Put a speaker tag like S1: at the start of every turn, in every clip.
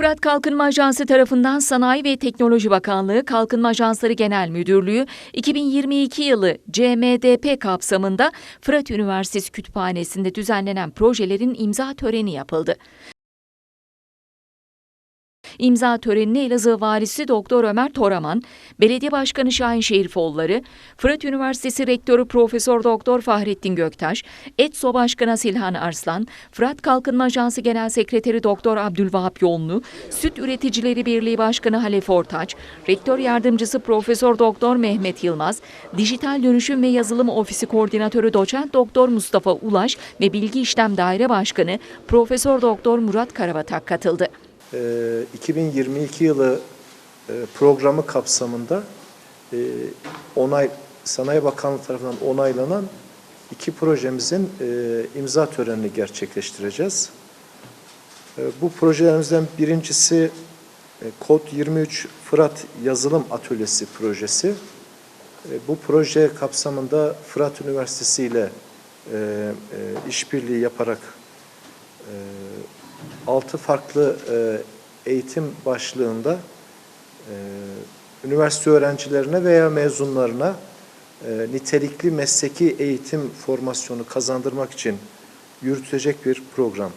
S1: Fırat Kalkınma Ajansı tarafından Sanayi ve Teknoloji Bakanlığı Kalkınma Ajansları Genel Müdürlüğü 2022 yılı CMDP kapsamında Fırat Üniversitesi Kütüphanesi'nde düzenlenen projelerin imza töreni yapıldı. İmza törenine Elazığ Valisi Doktor Ömer Toraman, Belediye Başkanı Şahin Şerifoğulları, Fırat Üniversitesi Rektörü Profesör Doktor Fahrettin Göktaş, ETSO Başkanı Silhan Arslan, Fırat Kalkınma Ajansı Genel Sekreteri Doktor Abdülvahap Yollu, Süt Üreticileri Birliği Başkanı Halef Ortaç, Rektör Yardımcısı Profesör Doktor Mehmet Yılmaz, Dijital Dönüşüm ve Yazılım Ofisi Koordinatörü Doçent Doktor Mustafa Ulaş ve Bilgi İşlem Daire Başkanı Profesör Doktor Murat Karabatak katıldı.
S2: Ee, 2022 yılı e, programı kapsamında e, onay Sanayi Bakanlığı tarafından onaylanan iki projemizin e, imza törenini gerçekleştireceğiz. Bu projelerimizden birincisi Kod 23 Fırat Yazılım Atölyesi projesi. Bu proje kapsamında Fırat Üniversitesi ile işbirliği yaparak e, altı farklı e, eğitim başlığında e, üniversite öğrencilerine veya mezunlarına e, nitelikli mesleki eğitim formasyonu kazandırmak için yürütecek bir program.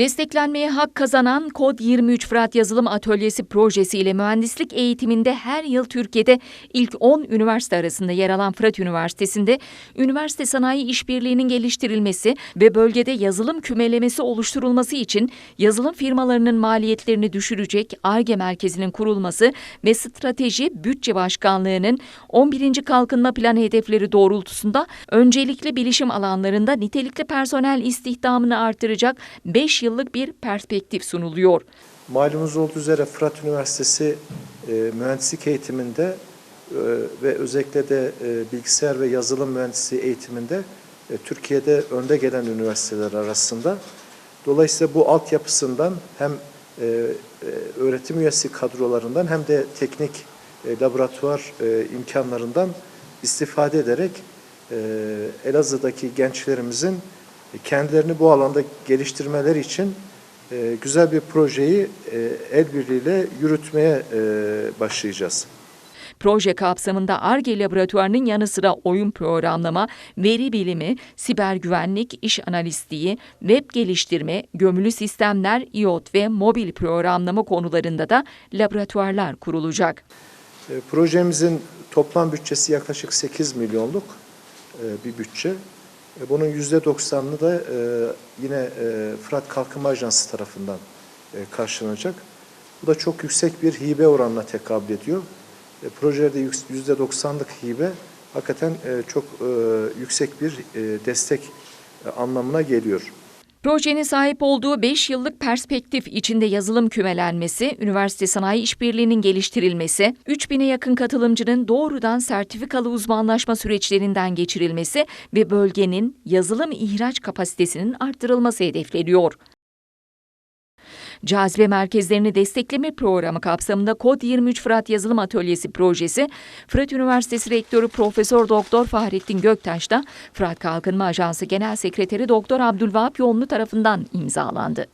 S1: Desteklenmeye hak kazanan Kod 23 Fırat Yazılım Atölyesi projesiyle mühendislik eğitiminde her yıl Türkiye'de ilk 10 üniversite arasında yer alan Fırat Üniversitesi'nde üniversite sanayi işbirliğinin geliştirilmesi ve bölgede yazılım kümelemesi oluşturulması için yazılım firmalarının maliyetlerini düşürecek ARGE merkezinin kurulması ve strateji bütçe başkanlığının 11. kalkınma planı hedefleri doğrultusunda öncelikli bilişim alanlarında nitelikli personel istihdamını artıracak 5 yıllık bir perspektif sunuluyor.
S2: Malumunuz olduğu üzere Fırat Üniversitesi e, mühendislik eğitiminde e, ve özellikle de e, bilgisayar ve yazılım mühendisliği eğitiminde e, Türkiye'de önde gelen üniversiteler arasında. Dolayısıyla bu altyapısından hem e, e, öğretim üyesi kadrolarından hem de teknik e, laboratuvar e, imkanlarından istifade ederek e, Elazığ'daki gençlerimizin kendilerini bu alanda geliştirmeleri için e, güzel bir projeyi e, el birliğiyle yürütmeye e, başlayacağız.
S1: Proje kapsamında ARGE laboratuvarının yanı sıra oyun programlama, veri bilimi, siber güvenlik, iş analistliği, web geliştirme, gömülü sistemler, IoT ve mobil programlama konularında da laboratuvarlar kurulacak.
S2: E, projemizin toplam bütçesi yaklaşık 8 milyonluk e, bir bütçe. E, bunun %90'ını da e, yine e, Fırat Kalkınma Ajansı tarafından karşılanacak. Bu da çok yüksek bir hibe oranına tekabül ediyor. Projelerde %90'lık hibe hakikaten çok yüksek bir destek anlamına geliyor.
S1: Projenin sahip olduğu 5 yıllık perspektif içinde yazılım kümelenmesi, üniversite sanayi işbirliğinin geliştirilmesi, 3000'e yakın katılımcının doğrudan sertifikalı uzmanlaşma süreçlerinden geçirilmesi ve bölgenin yazılım ihraç kapasitesinin arttırılması hedefleniyor. Cazibe merkezlerini destekleme programı kapsamında Kod 23 Fırat Yazılım Atölyesi projesi, Fırat Üniversitesi Rektörü Profesör Doktor Fahrettin Göktaş da Fırat Kalkınma Ajansı Genel Sekreteri Doktor Abdülvahap Yoğunlu tarafından imzalandı.